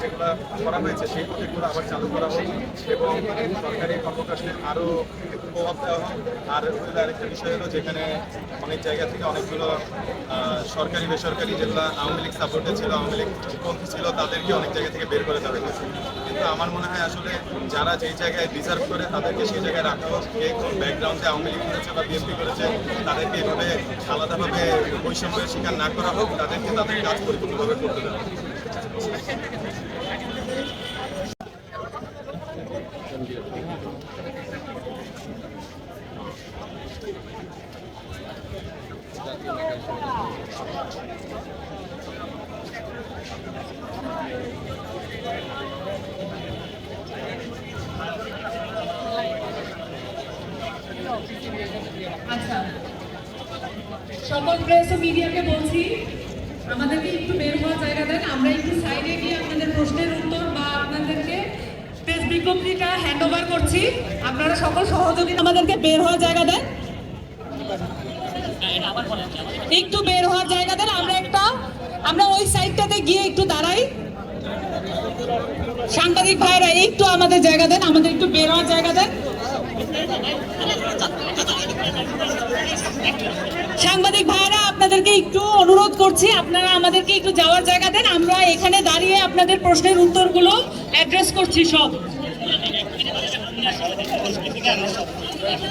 যেগুলো করা হয়েছে, সেই প্রজেক্টগুলো আবার চালু করা হোক এবং সরকারি কর্মকাণ্ডে আরও প্রভাব দেওয়া হোক। আর আরেকটা বিষয় হলো যেখানে অনেক জায়গা থেকে অনেকগুলো সরকারি, বেসরকারি যেগুলো আওয়ামী লীগ সাপোর্টে ছিল, আওয়ামী লীগ পন্থী ছিল, তাদেরকে অনেক জায়গা থেকে বের করে দেওয়া হয়েছে। কিন্তু আমার মনে হয় আসলে যারা যেই জায়গায় ডিজার্ভ করে তাদেরকে সেই জায়গায় রাখা হোক। কে কোন ব্যাকগ্রাউন্ডে আওয়ামী লীগ করেছে বা বিএনপি করেছে, তাদেরকে এভাবে আলাদাভাবে বৈষম্যের শিকার না করা হোক। তাদেরকে তাদের কাজ পরিপূর্ণভাবে করতে দেওয়া সকল প্রেস ও মিডিয়াকে বলছি আমাদেরকে একটু বের হওয়ার জায়গা দেন। আমরা একটু সাইডে গিয়ে আপনাদের প্রশ্নের উত্তর বা আপনাদেরকে প্রেস বিজ্ঞপ্তিটা হ্যান্ড ওভার করছি। আপনারা সকল সহযোগী আমাদেরকে বের হওয়ার জায়গা দেন। একটু বের হওয়ার জায়গা দেন। আমরা একটা আমরা ওই সাইডটাতে গিয়ে একটু দাঁড়াই। সাংবাদিক ভাইরা, একটু আমাদের জায়গা দেন। আমাদের একটু বের হওয়ার জায়গা দেন। সাংবাদিক ভাইরা একটু অনুরোধ করছি, আপনারা আমাদেরকে একটু যাওয়ার জায়গা দেন, আমরা এখানে দাঁড়িয়ে আপনাদের প্রশ্নের উত্তরগুলো অ্যাড্রেস করছি সব।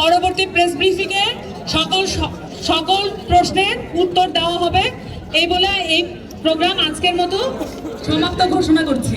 পরবর্তী প্রেস ব্রিফিংয়ে সকল সকল প্রশ্নের উত্তর দেওয়া হবে। এই বলে এই প্রোগ্রাম আজকের মতো সমাপ্ত ঘোষণা করছি।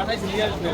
আঠাইশ নিয়ে আসবে।